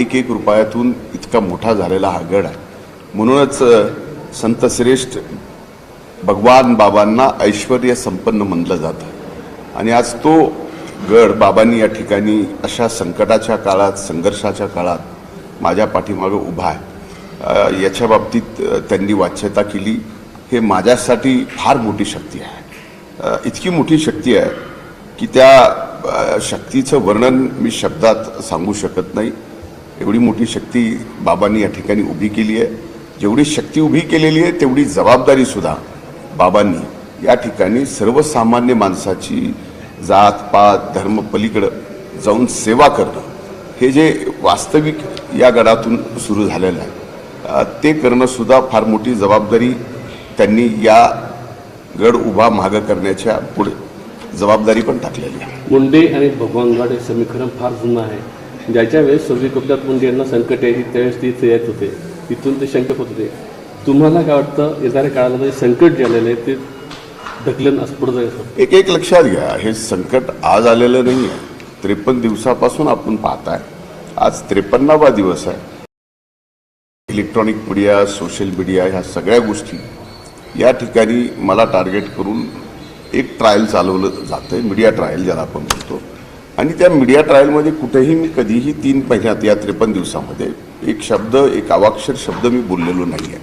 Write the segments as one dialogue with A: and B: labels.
A: एक एक रुपयातून इतका मोठा झालेला हा गड आहे. म्हणूनच संत श्रेष्ठ भगवान बाबांना ऐश्वर संपन्न म्हणलं जातं. आणि आज तो गड बाबांनी या ठिकाणी अशा संकटाच्या काळात संघर्षाच्या काळात माझ्या पाठीमागं उभा आहे. याच्या बाबतीत त्यांनी वाच्यता केली. हे माझ्यासाठी फार मोठी शक्ती आहे. इतकी मोठी शक्ती आहे की त्या शक्तीचं वर्णन मी शब्दात सांगू शकत नाही. एवढी मोठी शक्ती बाबांनी या ठिकाणी उभी केली आहे. जेवढी शक्ती उभी केलेली आहे तेवढी जबाबदारीसुद्धा बाबांनी या ठिकाणी सर्वसामान्य माणसाची जात पात धर्म पलीकडं जाऊन सेवा करणं. हे जे वास्तविक या गडातून सुरू झालेलं आहे ते करणंसुद्धा फार मोठी जबाबदारी त्यांनी या गड उभा मागं करण्याच्या पुढे जबाबदारी पण टाकलेली आहे.
B: मुंडे आणि भगवानगड हे समीकरण फार जुनं आहे. ज्याच्या वेळेस स्वर्गीय कपिनाथ मुंडे यांना संकट यायची त्यावेळेस ते इथे येत होते. तिथून ते शंकत होत होते. तुम्हाला काय वाटतं येणाऱ्या काळामध्ये संकट जे आलेलं आहे ते ढकलन अस्फुट पुढे जायचं?
A: एक एक लक्षात घ्या. हे संकट आज आलेलं नाही आहे. त्रेपन्न दिवसापासून आपण पाहताय. आज त्रेपन्नावा दिवस आहे. इलेक्ट्रॉनिक मीडिया सोशल मीडिया ह्या सगळ्या गोष्टी या ठिकाणी मला टार्गेट करून एक ट्रायल चालवलं जातं आहे मीडिया ट्रायल ज्याला आपण म्हणतो. आणि त्या मीडिया ट्रायलमध्ये कुठेही मी कधीही तीन महिन्यात या त्रेपन्न दिवसामध्ये एक शब्द एक अवाक्षर शब्द मी बोललेलो नाही आहे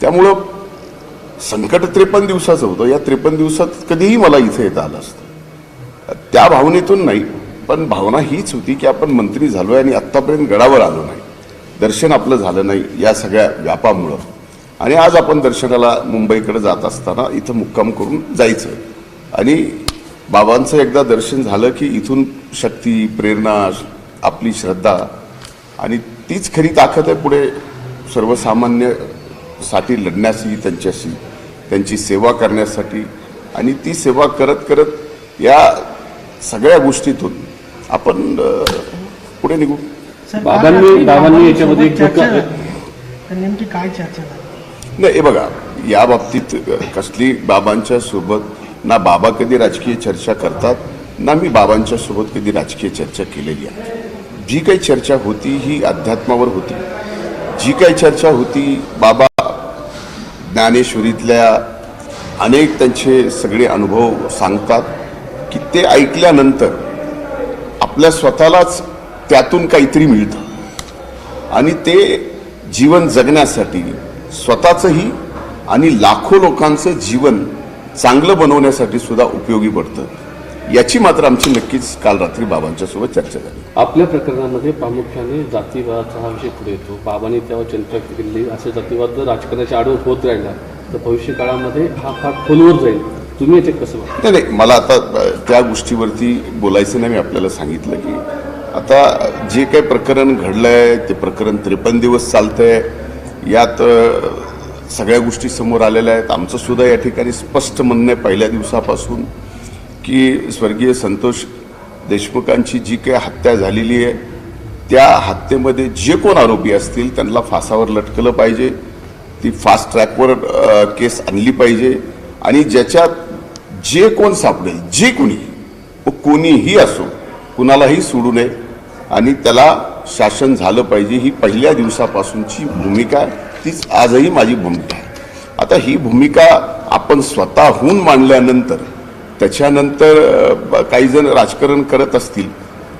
A: त्यामुळं संकट त्रेपन्न दिवसाचं होतं. या त्रेपन्न दिवसात कधीही मला इथे येता आलं असतं. त्या भावनेतून नाही पण भावना हीच होती की आपण मंत्री झालो आहे आणि आत्तापर्यंत गडावर आलो नाही. दर्शन आपलं झालं नाही या सगळ्या व्यापामुळं. आणि आज आपण दर्शनाला मुंबईकडे जात असताना इथं मुक्काम करून जायचं. आणि बाबांचं एकदा दर्शन झालं की इथून शक्ती प्रेरणा आपली श्रद्धा आणि तीच खरी ताकद आहे पुढे सर्वसामान्यसाठी लढण्याची त्यांच्याशी त्यांची सेवा करण्यासाठी. आणि ती सेवा करत करत या सगळ्या गोष्टीतून आपण पुढे निघू.
B: बाबांनी- बाबांनी याच्यामध्ये
C: नेमकी काय चर्चा
A: नाही हे बघा या बाबतीत कसली बाबांच्या सोबत ना बाबा कधी राजकीय चर्चा करतात ना मी बाबांच्या सोबत कधी राजकीय चर्चा केलेली आहे. जी काही चर्चा होती ही अध्यात्मावर होती. जी काही चर्चा होती बाबा ज्ञानेश्वरीतल्या अनेक त्यांचे सगळे अनुभव सांगतात की ते ऐकल्यानंतर आपल्या स्वतःलाच त्यातून काहीतरी मिळतं. आणि ते जीवन जगण्यासाठी स्वतःचंही आणि लाखो लोकांचं जीवन चांगलं बनवण्यासाठी सुद्धा उपयोगी पडतं. याची मात्र आमची नक्कीच काल रात्री बाबांच्या सोबत चर्चा झाली.
B: आपल्या प्रकरणामध्ये प्रामुख्याने जातीवादाचा हा विषय पुढे येतो. बाबांनी तेव्हा चिंता केली असे जातीवाद जर राजकारणाच्या आडव होत राहिला तर भविष्य काळामध्ये हा फार खोलवर जाईल. तुम्ही याचे कसं?
A: नाही नाही मला आता त्या गोष्टीवरती बोलायचं नाही. मी आपल्याला सांगितलं की आता जे काही प्रकरण घडलंय ते प्रकरण त्रेपन्न दिवस चालतंय. यात सगळ्या गोष्टी समोर आलेल्या आहेत. आमचं सुद्धा या ठिकाणी स्पष्ट म्हणणं आहे पहिल्या दिवसापासून की स्वर्गीय संतोष देशमुखांची जी काही हत्या झालेली आहे त्या हत्येमध्ये जे कोण आरोपी असतील त्यांना फासावर लटकलं पाहिजे. ती फास्ट ट्रॅकवर केस आणली पाहिजे. आणि ज्याच्यात जे कोण सापडेल जे कोणी व कोणीही असो कुणालाही सोडू नये. आणि त्याला शासन झालं पाहिजे ही पहिल्या दिवसापासूनची भूमिका तीच आजही माझी भूमिका आहे. आता ही भूमिका आपण स्वतःहून मांडल्यानंतर त्याच्यानंतर ब- काही जण राजकारण करत असतील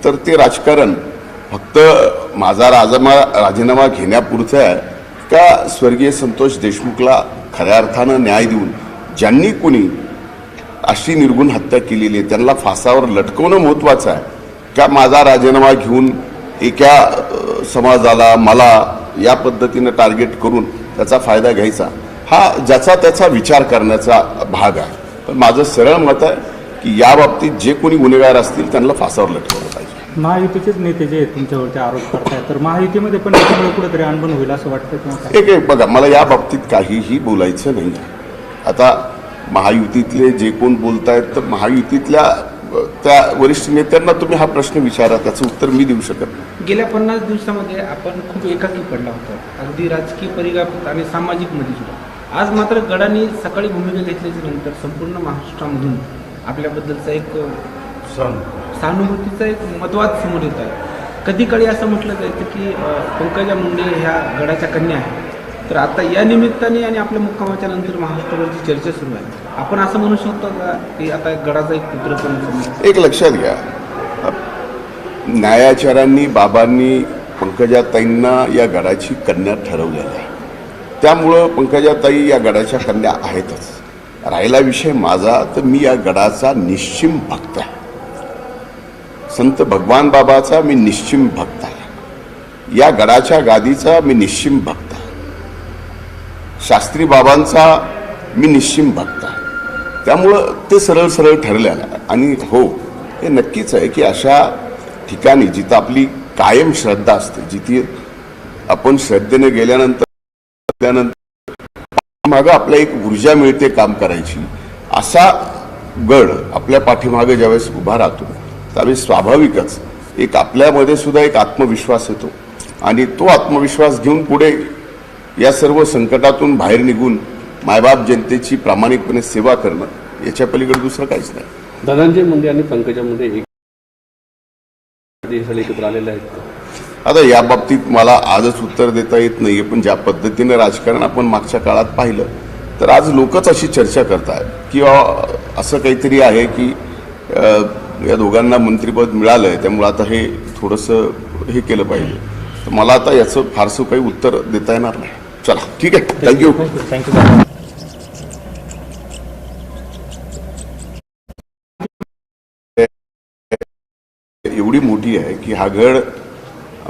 A: तर ते राजकारण फक्त माझा राजमा राजीनामा घेण्यापुरतं आहे का स्वर्गीय संतोष देशमुखला खऱ्या अर्थानं न्याय देऊन ज्यांनी कोणी अशी निर्गुण हत्या केलेली आहे त्यांना फासावर लटकवणं महत्त्वाचं आहे? का माझा राजीनामा घेऊन एका समाजाला मला या पद्धतीनं टार्गेट करून त्याचा फायदा घ्यायचा हा ज्याचा त्याचा विचार करण्याचा भाग आहे. पण माझं सरळ मत आहे की या बाबतीत जे कोणी गुन्हेगार असतील त्यांना फासावर लटकवलं पाहिजे.
D: महायुतीचेच नेते जे आहेत तुमच्यावरती आरोप करतायत तर महायुतीमध्ये पण कुठेतरी अनबन होईल असं वाटतं
A: एक एक बघा मला या बाबतीत काहीही बोलायचं नाही आता महायुतीतले जे कोण बोलतायत तर महायुतीतल्या त्या वरिष्ठ नेत्यांना तुम्ही हा प्रश्न विचारा त्याचं उत्तर मी देऊ शकत नाही.
E: गेल्या पन्नास दिवसामध्ये आपण खूप एकाकी पडला होता. अगदी राजकीय परिघात आणि सामाजिकमध्ये सुद्धा. आज मात्र गडाने सकाळी भूमिका घेतल्याच्या नंतर संपूर्ण महाराष्ट्रामधून आपल्याबद्दलचा एक सहानुभूतीचा एक मतवाद समोर येत आहे. कधी कळी असं म्हटलं जायचं की पंकजा मुंडे ह्या गडाच्या कन्या आहेत. तर आता या निमित्ताने आणि आपल्या मुक्कामाच्या नंतर महाराष्ट्रावरची चर्चा सुरू आहे. आपण असं म्हणू शकतो का की आता गडाचा एक पुत्र पण
A: एक लक्षात घ्या. न्यायाचार्यांनी बाबांनी पंकजाताईंना या गडाची कन्या ठरवलेली आहे त्यामुळं पंकजाताई या गडाच्या कन्या आहेतच. राहिला विषय माझा तर मी या गडाचा निश्चिम भक्त आहे. संत भगवान बाबाचा मी निश्चिम भक्त आहे. या गडाच्या गादीचा मी निश्चिम भक्त आहे. शास्त्री बाबांचा मी निश्चिम भक्त आहे. त्यामुळं ते सरळ सरळ ठरलेलं आहे. आणि हो हे नक्कीच आहे की अशा ठिकाणी जिथं आपली कायम श्रद्धा असते जिथे आपण श्रद्धेने गेल्यानंतर त्यानंतर मागं आपल्या एक ऊर्जा मिळते काम करायची. असा गड आपल्या पाठीमागे ज्यावेळेस उभा राहतो त्यावेळेस स्वाभाविकच एक आपल्यामध्ये सुद्धा एक आत्मविश्वास येतो. आणि तो आत्मविश्वास घेऊन पुढे या सर्व संकटातून बाहेर निघून मायबाप जनतेची प्रामाणिकपणे सेवा करणं याच्या पलीकडे दुसरं काहीच नाही.
B: धनंजय मुंडे आणि पंकजा मुंडे एकत्र आलेले आहेत.
A: आता या बाबतीत मला आजच उत्तर देता येत नाहीये पण ज्या पद्धतीनं राजकारण आपण मागच्या काळात पाहिलं तर आज लोकच अशी चर्चा करतायत किंवा असं काहीतरी आहे की या दोघांना मंत्रिपद मिळालंय त्यामुळे आता हे थोडंसं हे केलं पाहिजे. तर मला आता याचं फारसं काही उत्तर देता येणार नाही. चला ठीक आहे. थँक्यू
D: थँक्यू
A: एवढी मोठी आहे की हा गड